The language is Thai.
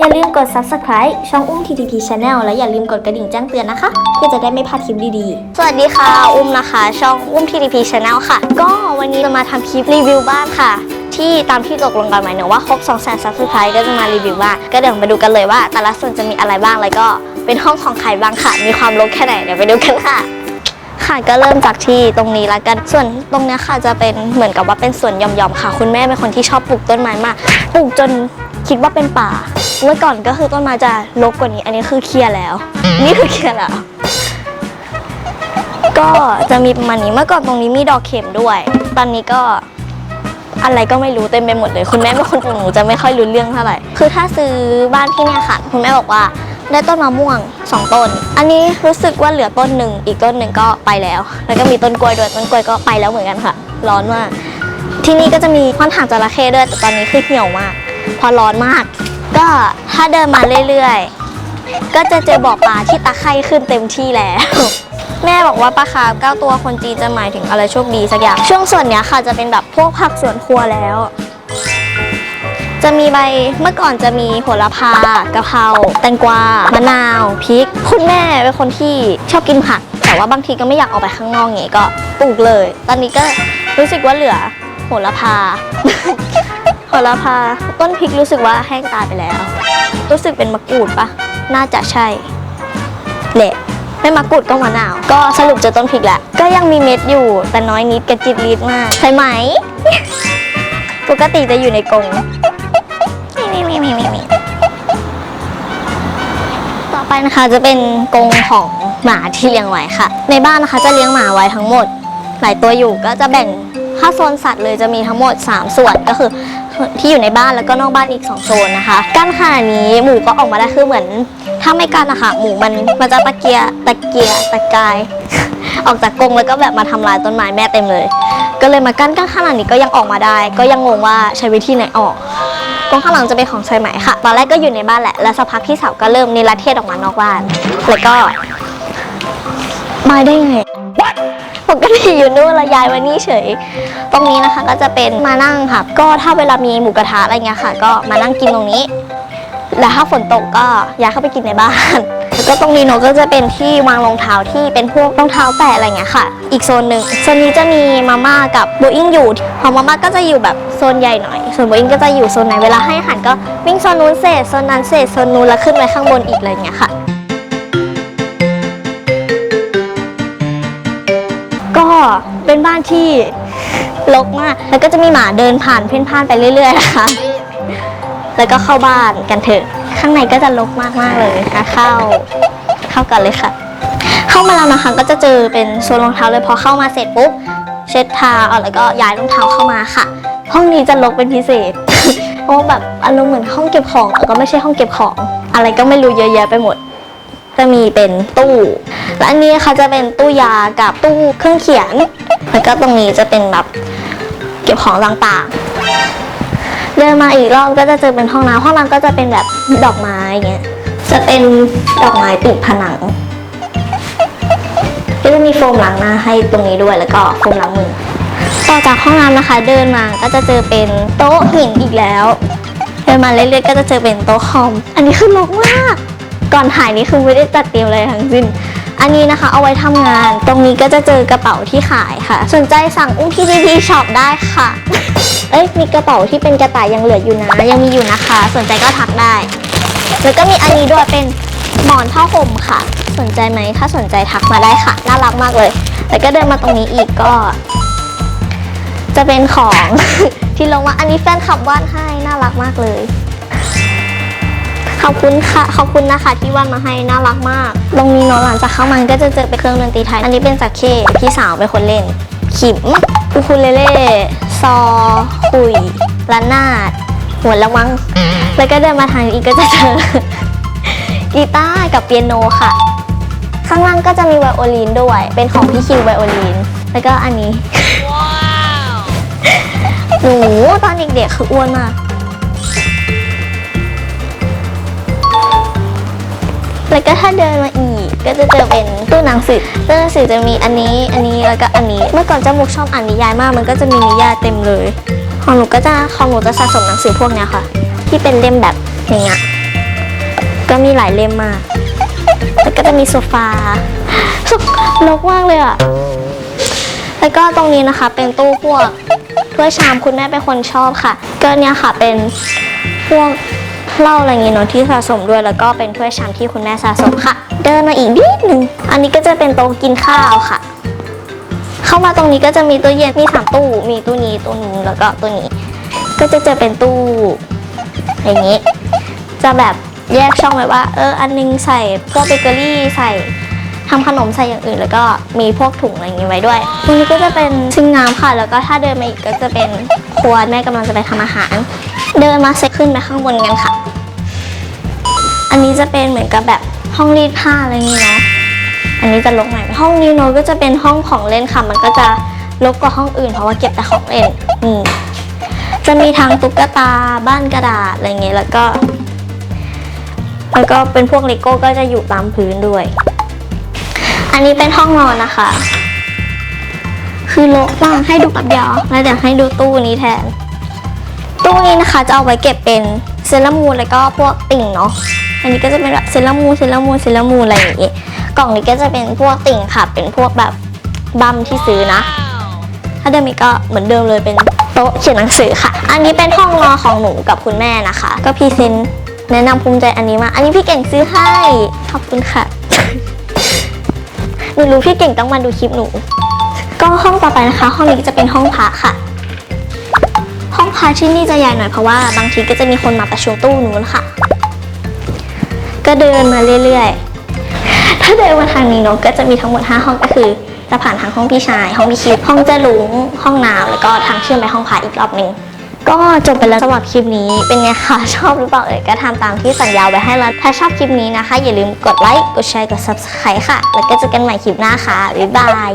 อย่าลืมกด subscribe ช่องอุ้ม TTP Channel และอย่าลืมกดกระดิ่งแจ้งเตือนนะคะ เพื่อจะได้ไม่พลาดคลิปดีๆ สวัสดีค่ะ อุ้มนะคะ ช่องอุ้ม TDP Channel ค่ะ ก็วันนี้จะมาทำคลิปรีวิวบ้านค่ะ ที่ตามที่ตกลงกันหมายถึงว่าครบ2 0 0 0 0 subscribe ก็จะมารีวิวบ้านก็เดี๋ยวมาดูกันเลยว่า แต่ละส่วนจะมีอะไรบ้างแล้วก็เป็นห้องของใครบ้างค่ะ มีความรกแค่ไหนเดี๋ยวไปดูกันค่ะค่ะก็เริ่มจากที่ตรงนี้ละกัน ส่วนตรงเนี้ยค่ะจะเป็นเหมือนกับว่าเป็นสวนหย่อมๆค่ะ คุณแม่เป็นคนที่ชอบปลูกต้นไม้มาก ปลูกจนคิดว่าเป็นป่า เมื่อก่อนก็คือต้นไม้จะรกกว่านี้ อันนี้คือเคลียร์แล้ว นี่คือเคลียร์แล้ว ก็จะมีประมาณนี้เมื่อก่อนตรงนี้มีดอกเข็มด้วย ตอนนี้ก็อะไรก็ไม่รู้เต็มไปหมดเลย คุณแม่เป็นคนปลูกหนูจะไม่ค่อยรู้เรื่องเท่าไหร่ คือถ้าซื้อบ้านที่เนี่ยค่ะ คุณแม่บอกว่าได้ต้นมะม่วงสองต้น อันนี้รู้สึกว่าเหลือต้นหนึ่ง อีกต้นหนึ่งก็ไปแล้ว แล้วก็มีต้นกล้วยด้วย ต้นกล้วยก็ไปแล้วเหมือนกันค่ะ ร้อนมาก ที่นี่ก็จะมีค่อนข้างจระเข้ด้วย แต่ตอนนี้คือเหี่ยวมากเพราะร้อนมาก ก็ถ้าเดินมาเรื่อยๆ ก็จะเจอบ่อปลาที่ตะไคร่ขึ้นเต็มที่แล้ว แม่บอกว่าปลาคาร์ฟเก้าตัวคนจีนจะหมายถึงอะไรโชคดีสักอย่าง ช่วงส่วนเนี้ยค่ะจะเป็นแบบพวกผักสวนครัวแล้ว จะมีใบเมื่อก่อนจะมีโหระพากะเพราแตงกวามะนาวพริก คุณแม่เป็นคนที่ชอบกินผัก แต่ว่าบางทีก็ไม่อยากออกไปข้างนอกไงก็ปลูกเลย ตอนนี้ก็รู้สึกว่าเหลือโหระพา โหระพาต้นพริกรู้สึกว่าแห้งตายไปแล้ว รู้สึกเป็นมะกรูดปะน่าจะใช่เละไม่มะกรูดก็มะนาว ก็สรุปเจอต้นพริกแหละก็ยังมีเม็ดอยู่แต่น้อยนิดกระจิตริดมากใช่ไหม ปกติจะอยู่ในกรงต่อไปนะคะจะเป็นกรงของหมาที่เลี้ยงไว้ค่ะ ในบ้านนะคะจะเลี้ยงหมาไว้ทั้งหมด หลายตัวอยู่ก็จะแบ่งถ้าโซนสัตว์เลยจะมีทั้งหมด 3 ส่วนก็คือ ที่อยู่ในบ้านแล้วก็นอกบ้านอีก2โซนนะคะกั้นขนาดนี้หมูก็ออกมาได้คือเหมือน ถ้าไม่กั้นนะคะหมูมันมันจะตะเกียตะเกียตะกาย ออกจากกรงแล้วก็แบบมาทำลายต้นไม้แม่เต็มเลย ก็เลยมากั้นกั้นขนาดนี้ก็ยังออกมาได้ ก็ยังงงว่าใช้วิธีไหนออกกรงข้างหลังจะเป็นของชายไหมค่ะ ตอนแรกก็อยู่ในบ้านแหละ แล้วสักพักพี่สาวก็เริ่มนิรเทศออกมานอกบ้าน แล้วก็มาได้ไง ปกติอยู่นู่นแล้วย้ายมานี่เฉย ตรงนี้นะคะก็จะเป็นมานั่งค่ะ ก็ถ้าเวลามีหมูกระทะอะไรเงี้ยค่ะ ก็มานั่งกินตรงนี้ แล้วถ้าฝนตกก็ย้ายเข้าไปกินในบ้านแล้วก็ตรงนี้เนอะก็จะเป็นที่วางรองเท้าที่เป็นพวกรองเท้าแตะอะไรเงี้ยค่ะ อีกโซนหนึ่งโซนนี้จะมีมาม่ากับโบอิงอยู่ของมาม่าก็จะอยู่แบบโซนใหญ่หน่อย ส่วนโบอิงก็จะอยู่โซนไหนเวลาให้อาหารก็วิ่งโซนนู้นเสร็จโซนนั้นเสร็จโซนนู้นแล้วขึ้นไปข้างบนอีกอะไรเงี้ยค่ะ เป็นบ้านที่รกมาก แล้วก็จะมีหมาเดินผ่านเพ่นพ่านไปเรื่อย ๆ นะคะ แล้วก็เข้าบ้านกันเถอะ ข้างในก็จะรกมากๆเลยนะเข้า เข้ากันเลยค่ะ เข้ามาแล้วนะคะก็จะเจอเป็นโซนรองเท้าเลยพอเข้ามาเสร็จปุ๊บเช็ดเท้าแล้วก็ย้ายรองเท้าเข้ามาค่ะ ห้องนี้จะรกเป็นพิเศษ เพราะแบบอารมณ์เหมือนห้องเก็บของแต่ก็ไม่ใช่ห้องเก็บของ อะไรก็ไม่รู้เยอะแยะไปหมด จะมีเป็นตู้ และอันนี้นะคะจะเป็นตู้ยากับตู้เครื่องเขียน แล้วก็ตรงนี้จะเป็นแบบเก็บของต่างๆ เดินมาอีกรอบก็จะเจอเป็นห้องน้ำห้องน้ำก็จะเป็นแบบดอกไม้อย่างเงี้ย จะเป็นดอกไม้ติดผนัง ก็จะมีโฟมล้างหน้าให้ตรงนี้ด้วยแล้วก็โฟมล้างมือ ต่อจากห้องน้ำนะคะ เดินมาก็จะเจอเป็นโต๊ะหินอีกแล้วเดินมาเรื่อยๆก็จะเจอเป็นโต๊ะคอม อันนี้คือรกมาก ก่อนถ่ายนี่คือไม่ได้จัดเตรียมอะไรทั้งสิ้น อันนี้นะคะเอาไว้ทำงาน ตรงนี้ก็จะเจอกระเป๋าที่ขายค่ะ สนใจสั่งอุ้งที่พีพีช็อปได้ค่ะ เอ้ยมีกระเป๋าที่เป็นกระต่ายยังเหลืออยู่นะ ยังมีอยู่นะคะ สนใจก็ทักได้ แล้วก็มีอันนี้ด้วยเป็นหมอนผ้าห่มค่ะ สนใจไหมถ้าสนใจทักมาได้ค่ะ น่ารักมากเลย แล้วก็เดินมาตรงนี้อีกก็ จะเป็นของ ที่ลงมาอันนี้แฟนคลับวาดให้น่ารักมากเลย ขอบคุณค่ะ ขอบคุณนะคะที่วาดมาให้น่ารักมาก ตรงนี้เนาะหลังจากเข้ามาก็จะเจอเป็นเครื่องดนตรีไทย อันนี้เป็นสักเคพี่สาวเป็นคนเล่น ขิมอูคูเลเล่ซอคุยละนาดหัวละมัง แล้วก็เดินมาทางนี้ก็จะเจอกีตาร์กับเปียโนค่ะ ข้างล่างก็จะมีไวโอลินด้วย เป็นของพี่คิวไวโอลิน แล้วก็อันนี้หนูตอนเด็กๆคืออ้วนมาก แล้วก็ถ้าเดินมาอีกก็จะเจอเป็นตู้หนังสือตู้หนังสือจะมีอันนี้อันนี้แล้วก็อันนี้ เมื่อก่อนเจ้ามุกชอบอ่านนิยายมาก มันก็จะมีนิยายเต็มเลย ของหนูก็จะของหนูจะสะสมหนังสือพวกเนี้ยค่ะ ที่เป็นเล่มแบบอย่างเงี้ยก็มีหลายเล่มมาก แล้วก็จะมีโซฟาสุดรกมากเลยอะแล้วก็ตรงนี้นะคะ เป็นตู้พวกถ้วยชามคุณแม่เป็นคนชอบค่ะ ก็เนี่ยค่ะเป็นพวก เหล้าอะไรเงี้ยเนาะที่สะสมด้วยแล้วก็เป็นถ้วยชามที่คุณแม่สะสมค่ะ เดินมาอีกนิดนึงอันนี้ก็จะเป็นโต๊ะกินข้าวค่ะ เข้ามาตรงนี้ก็จะมีตู้เย็นมีสามตู้ มีตู้นี้ตู้นี้แล้วก็ตู้นี้ ก็จะเจอเป็นตู้อย่างนี้ จะแบบแยกช่องไว้ว่าเอออันนึงใส่พวกเบเกอรี่ใส่ทำขนมใส่อย่างอื่น แล้วก็มีพวกถุงอะไรอย่างนี้ไว้ด้วยตรงนี้ก็จะเป็นซิงน้ำค่ะ แล้วก็ถ้าเดินมาอีกก็จะเป็นครัวแม่กำลังจะไปทำอาหาร เดินมาเซ็ตขึ้นไปข้างบนกันค่ะ อันนี้จะเป็นเหมือนกับแบบห้องรีดผ้าอะไรอย่างนี้เนาะ อันนี้จะลกหน่อยไหมห้องนี้เนก็จะเป็นห้องของเล่นค่ะ มันก็จะลกกว่าห้องอื่นเพราะว่าเก็บแต่ของเล่นนี่จะมีทั้งตุ๊กตาบ้านกระดาษอะไรเงี้ยแล้วก็แล้วก็เป็นพวกเลโก้ก็จะอยู่ตามพื้นด้วย อันนี้เป็นห้องนอนนะคะ คือลกมากให้ดูแป๊บเดียวแล้วเดี๋ยวให้ดูตู้นี้แทน ตู้นี้นะคะจะเอาไว้เก็บเป็นเซรามูนแล้วก็พวกติ่งเนาะ อันนี้ก็จะเป็นแบบเซรามูนเซรามูนเซรามูนอะไรอย่างงี้กล่องนี้ก็จะเป็นพวกติ่งค่ะ เป็นพวกแบบบัมที่ซื้อนะ ถ้าเดิมอีกก็เหมือนเดิมเลยเป็นโต๊ะเขียนหนังสือค่ะ อันนี้เป็นห้องนอนของหนูกับคุณแม่นะคะ ก็พรีเซนต์แนะนำภูมิใจอันนี้มา อันนี้พี่เก่งซื้อให้ ขอบคุณค่ะ หนูรู้พี่เก่งต้องมาดูคลิปหนู ก็ห้องต่อไปนะคะ ห้องนี้จะเป็นห้องพักค่ะ ห้องพักที่นี่จะใหญ่หน่อยเพราะว่าบางทีก็จะมีคนมาประชุมตู้นู้นค่ะ ก็เดินมาเรื่อยๆ ถ้าเดินมาทางนี้เนาะก็จะมีทั้งหมด 5 ห้องก็คือจะผ่านทางห้องพี่ชาย ห้องพี่คิดห้องเจ้าลุง ห้องน้ำแล้วก็ทางเชื่อมไปห้องพระอีกรอบหนึ่งก็จบไปแล้วสำหรับคลิปนี้เป็นไงคะชอบหรือเปล่าเอ่ยก็ทำตามที่สัญญาไว้ให้แล้วถ้าชอบคลิปนี้นะคะ อย่าลืมกดไลค์กดแชร์กด subscribe ค่ะ แล้วก็เจอกันใหม่คลิปหน้าค่ะบ๊ายบาย